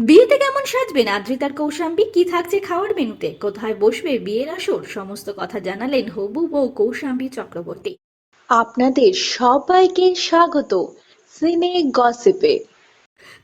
বিয়েতে কেমন সাজবেন? আদ্রিতার কৌশাম্বী কি থাকছে খাওয়ার মেনুতে? কোথায় বসবে? বিয়ের আসর? সমস্ত কথা জানালেন হবু বউ কৌশাম্বী চক্রবর্তী। আপনাদের সবাইকে স্বাগত। সিনে গসিপে।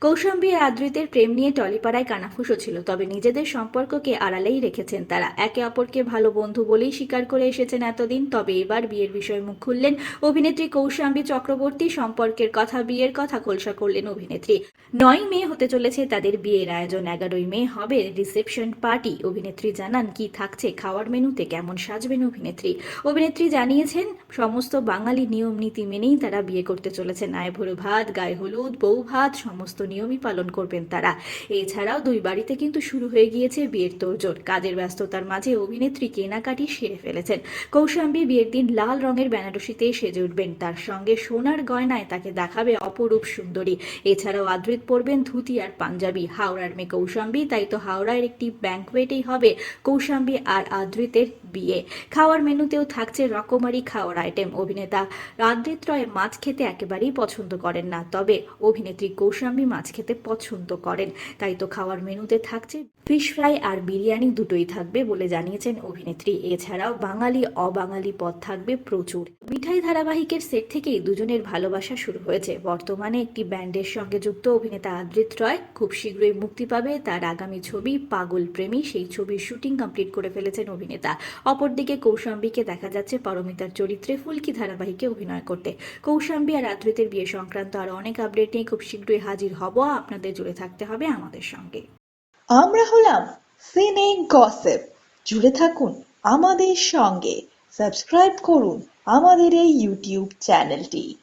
কৌশাম্বী আর আদ্রিতের প্রেম নিয়ে টলিপাড়ায় কানাফুসো ছিল, তবে নিজেদের সম্পর্ককে আড়ালেই রেখেছেন তারা। একে অপরকে ভালো বন্ধু বলেই স্বীকার করে এসেছেন এতদিন, তবে এবার বিয়ের বিষয়ে মুখ খুললেন অভিনেত্রী কৌশাম্বী চক্রবর্তী, সম্পর্কের কথা, বিয়ের কথা খোলসা করলেন অভিনেত্রী। নয় মে হতে চলেছে তাদের বিয়ের আয়োজন, এগারোই মে হবে রিসেপশন পার্টি। অভিনেত্রী জানান, কি থাকছে খাওয়ার মেনুতে, কেমন সাজবেন অভিনেত্রী? অভিনেত্রী জানিয়েছেন, সমস্ত বাঙালি নিয়ম নীতি মেনেই তারা বিয়ে করতে চলেছেন। আয় ভরো ভাত, গায়ে হলুদ, বউ ভাত, সমস্ত নিয়মই পালন করবেন তারা। এছাড়াও দুই বাড়িতে কিন্তু শুরু হয়ে গিয়েছে বিয়ের তোড়জোড়। কাজের ব্যস্ততার মাঝে অভিনেত্রী কেনাকাটি সেরে ফেলেছেন। কৌশাম্বী বিয়ের দিন লাল রঙের বেনারসিতে সেজে উঠবেন। তার সঙ্গে সোনার গয়নায় তাকে দেখাবে অপরূপ সুন্দরী। এছাড়াও আদৃত পরবেন ধুতি আর পাঞ্জাবি। হাওড়ার মেয়ে কৌশাম্বী, তাই তো হাওড়ার একটি ব্যাংকোয়েটেই হবে। কৌশাম্বী আর আদৃতের বিয়ে। খাওয়ার মেনুতেও থাকছে রকমারি খাওয়ার আইটেম অভিনেতা আদৃত রয় মাছ খেতে একেবারেই পছন্দ করেন না, তবে অভিনেত্রী কৌশাম্বী মাছ খেতে পছন্দ করেন। তাই তো খাওয়ার মেনুতে থাকছে ফিশ ফ্রাই আর বিরিয়ানি দুটোই থাকবে বলে জানিয়েছেন অভিনেত্রী। এছাড়াও বাঙালি, অবাঙালি পদ থাকবে প্রচুর। মিঠাই ধারাবাহিকের সেট থেকেই দুজনের ভালোবাসা শুরু হয়েছে। বর্তমানে একটি ব্যান্ডের সঙ্গে যুক্ত অভিনেতা আদৃত রয় খুব শীঘ্রই মুক্তি পাবে। তার আগামী ছবি পাগল প্রেমী, সেই ছবির শুটিং কমপ্লিট করে ফেলেছেন অভিনেতা। অপরদিকে কৌশাম্বীকে দেখা যাচ্ছে পারমিতার চরিত্রে ফুলকি ধারাবাহিকে অভিনয় করতে। কৌশাম্বী আর আদ্রিতের বিয়ে সংক্রান্ত আর অনেক আপডেট নিয়ে খুব শীঘ্রই হাজির হব। আপনাদের জুড়ে থাকতে হবে আমাদের সঙ্গে। আমরা হলাম সিনে গসেপ জুড়ে থাকুন আমাদের সঙ্গে। সাবস্ক্রাইব করুন আমাদের এই ইউটিউব চ্যানেলটি